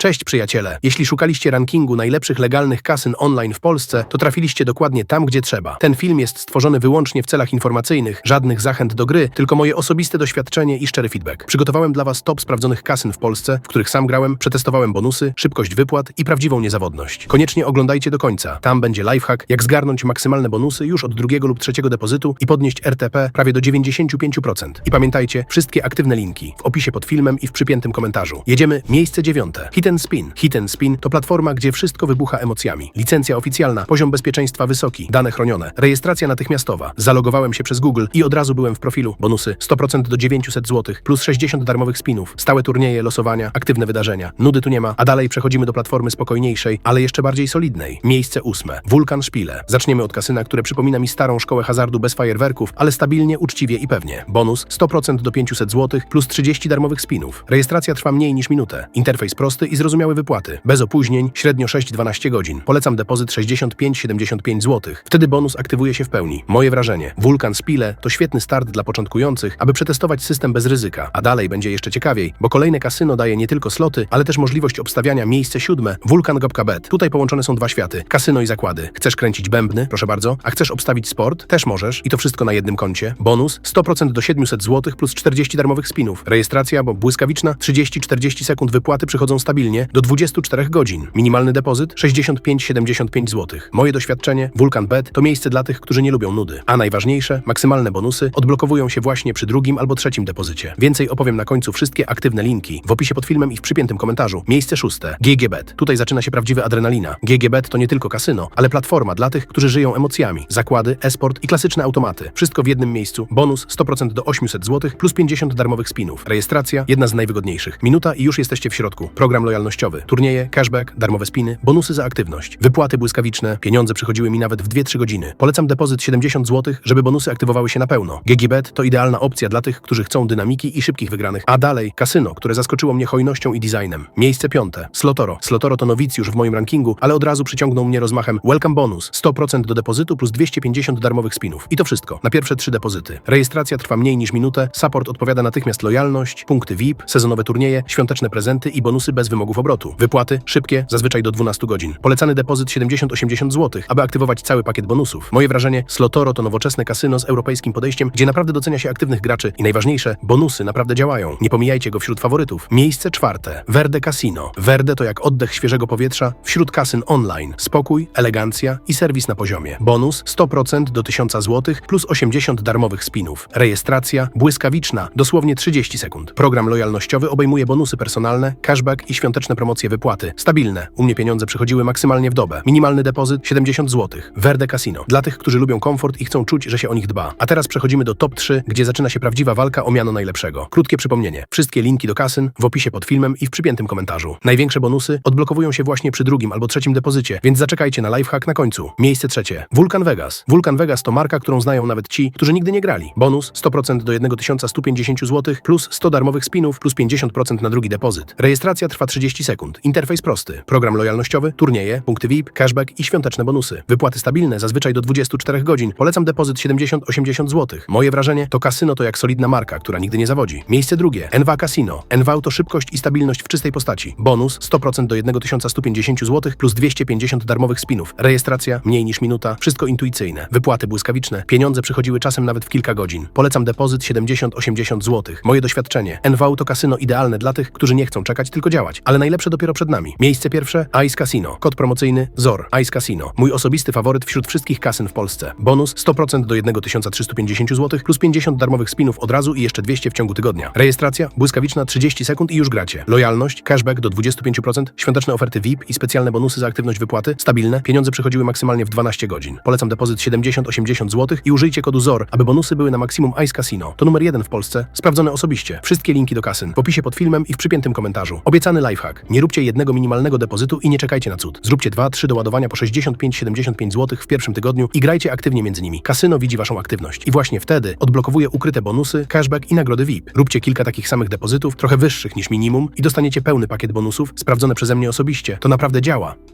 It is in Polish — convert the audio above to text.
Cześć przyjaciele! Jeśli szukaliście rankingu najlepszych legalnych kasyn online w Polsce, to trafiliście dokładnie tam, gdzie trzeba. Ten film jest stworzony wyłącznie w celach informacyjnych, żadnych zachęt do gry, tylko moje osobiste doświadczenie i szczery feedback. Przygotowałem dla Was top sprawdzonych kasyn w Polsce, w których sam grałem, przetestowałem bonusy, szybkość wypłat i prawdziwą niezawodność. Koniecznie oglądajcie do końca. Tam będzie lifehack, jak zgarnąć maksymalne bonusy już od drugiego lub trzeciego depozytu i podnieść RTP prawie do 95%. I pamiętajcie, wszystkie aktywne linki w opisie pod filmem i w przypiętym komentarzu. Jedziemy miejsce dziewiąte. Hit and Spin. Hit and Spin to platforma, gdzie wszystko wybucha emocjami. Licencja oficjalna, poziom bezpieczeństwa wysoki, dane chronione, rejestracja natychmiastowa. Zalogowałem się przez Google i od razu byłem w profilu. Bonusy 100% do 900 zł, plus 60 darmowych spinów, stałe turnieje, losowania, aktywne wydarzenia. Nudy tu nie ma, a dalej przechodzimy do platformy spokojniejszej, ale jeszcze bardziej solidnej. Miejsce ósme. Wulkan Szpile. Zaczniemy od kasyna, które przypomina mi starą szkołę hazardu bez fajerwerków, ale stabilnie, uczciwie i pewnie. Bonus 100% do 500 zł, plus 30 darmowych spinów. Rejestracja trwa mniej niż minutę. Interfejs prosty i zrozumiałe wypłaty. Bez opóźnień, średnio 6-12 godzin. Polecam depozyt 65-75 zł. Wtedy bonus aktywuje się w pełni. Moje wrażenie. Wulkan Spile to świetny start dla początkujących, aby przetestować system bez ryzyka. A dalej będzie jeszcze ciekawiej, bo kolejne kasyno daje nie tylko sloty, ale też możliwość obstawiania miejsce siódme. Wulkan Gopka.bet. Tutaj połączone są dwa światy. Kasyno i zakłady. Chcesz kręcić bębny? Proszę bardzo. A chcesz obstawić sport? Też możesz. I to wszystko na jednym koncie. Bonus 100% do 700 zł plus 40 darmowych spinów. Rejestracja, bo błyskawiczna, 30-40 sekund wypłaty przychodzą stabilnie do 24 godzin. Minimalny depozyt 65-75 zł. Moje doświadczenie Vulcan Bet to miejsce dla tych, którzy nie lubią nudy. A najważniejsze, maksymalne bonusy odblokowują się właśnie przy drugim albo trzecim depozycie. Więcej opowiem na końcu wszystkie aktywne linki w opisie pod filmem i w przypiętym komentarzu. Miejsce szóste. GGBet. Tutaj zaczyna się prawdziwa adrenalina. GGBet to nie tylko kasyno, ale platforma dla tych, którzy żyją emocjami. Zakłady, esport i klasyczne automaty. Wszystko w jednym miejscu. Bonus 100% do 800 zł plus 50 darmowych spinów. Rejestracja jedna z najwygodniejszych. Minuta i już jesteście w środku. Program lojalnościowy. Turnieje, cashback, darmowe spiny, bonusy za aktywność. Wypłaty błyskawiczne, pieniądze przychodziły mi nawet w 2-3 godziny. Polecam depozyt 70 zł, żeby bonusy aktywowały się na pełno. GGBet to idealna opcja dla tych, którzy chcą dynamiki i szybkich wygranych. A dalej kasyno, które zaskoczyło mnie hojnością i designem. Miejsce piąte. Slotoro. Slotoro to nowicjusz w moim rankingu, ale od razu przyciągnął mnie rozmachem Welcome Bonus. 100% do depozytu plus 250 darmowych spinów. I to wszystko. Na pierwsze trzy depozyty. Rejestracja trwa mniej niż minutę, support odpowiada natychmiast lojalność, punkty VIP, sezonowe turnieje, świąteczne prezenty i bonusy bez wymogów obrotu. Wypłaty szybkie, zazwyczaj do 12 godzin. Polecany depozyt 70-80 zł, aby aktywować cały pakiet bonusów. Moje wrażenie, Slotoro to nowoczesne kasyno z europejskim podejściem, gdzie naprawdę docenia się aktywnych graczy i najważniejsze, bonusy naprawdę działają. Nie pomijajcie go wśród faworytów. Miejsce czwarte. Verde Casino. Verde to jak oddech świeżego powietrza wśród kasyn online. Spokój, elegancja i serwis na poziomie. Bonus 100% do 1000 zł plus 80 darmowych spinów. Rejestracja błyskawiczna, dosłownie 30 sekund. Program lojalnościowy obejmuje bonusy personalne, cashback i świąteczne promocje wypłaty. Stabilne. U mnie pieniądze przychodziły maksymalnie w dobę. Minimalny depozyt 70 zł. Verde Casino. Dla tych, którzy lubią komfort i chcą czuć, że się o nich dba. A teraz przechodzimy do top 3, gdzie zaczyna się prawdziwa walka o miano najlepszego. Krótkie przypomnienie. Wszystkie linki do kasyn w opisie pod filmem i w przypiętym komentarzu. Największe bonusy odblokowują się właśnie przy drugim albo trzecim depozycie, więc zaczekajcie na lifehack na końcu. Miejsce trzecie. Vulcan Vegas. Vulcan Vegas to marka, którą znają nawet ci, którzy nigdy nie grali. Bonus 100% do 1150 zł plus 100 darmowych spinów plus 50% na drugi depozyt. Rejestracja trwa 30 sekund. Interfejs prosty. Program lojalnościowy, turnieje, punkty VIP, cashback i świąteczne bonusy. Wypłaty stabilne, zazwyczaj do 24 godzin. Polecam depozyt 70-80 zł. Moje wrażenie to kasyno to jak solidna marka, która nigdy nie zawodzi. Miejsce drugie. NW Casino. NW to szybkość i stabilność w czystej postaci. Bonus 100% do 1150 zł plus 250 darmowych spinów. Rejestracja mniej niż minuta. Wszystko intuicyjne. Wypłaty błyskawiczne. Pieniądze przychodziły czasem nawet w kilka godzin. Polecam depozyt 70-80 zł. Moje doświadczenie. NW to kasyno idealne dla tych, którzy nie chcą czekać, tylko działać. Ale najlepsze dopiero przed nami. Miejsce pierwsze Ice Casino. Kod promocyjny ZOR. Ice Casino. Mój osobisty faworyt wśród wszystkich kasyn w Polsce. Bonus 100% do 1350 zł plus 50 darmowych spinów od razu i jeszcze 200 w ciągu tygodnia. Rejestracja błyskawiczna 30 sekund i już gracie. Lojalność, cashback do 25%, świąteczne oferty VIP i specjalne bonusy za aktywność wypłaty. Stabilne. Pieniądze przychodziły maksymalnie w 12 godzin. Polecam depozyt 70-80 zł i użyjcie kodu ZOR, aby bonusy były na maksimum Ice Casino. To numer jeden w Polsce. Sprawdzone osobiście. Wszystkie linki do kasyn w opisie pod filmem i w przypiętym komentarzu. Obiecany lifehack. Nie róbcie jednego minimalnego depozytu i nie czekajcie na cud. Zróbcie 2-3 doładowania po 65-75 zł w pierwszym tygodniu i grajcie aktywnie między nimi. Kasyno widzi waszą aktywność i właśnie wtedy odblokowuje ukryte bonusy, cashback i nagrody VIP. Róbcie kilka takich samych depozytów, trochę wyższych niż minimum i dostaniecie pełny pakiet bonusów, sprawdzone przeze mnie osobiście. To naprawdę działa.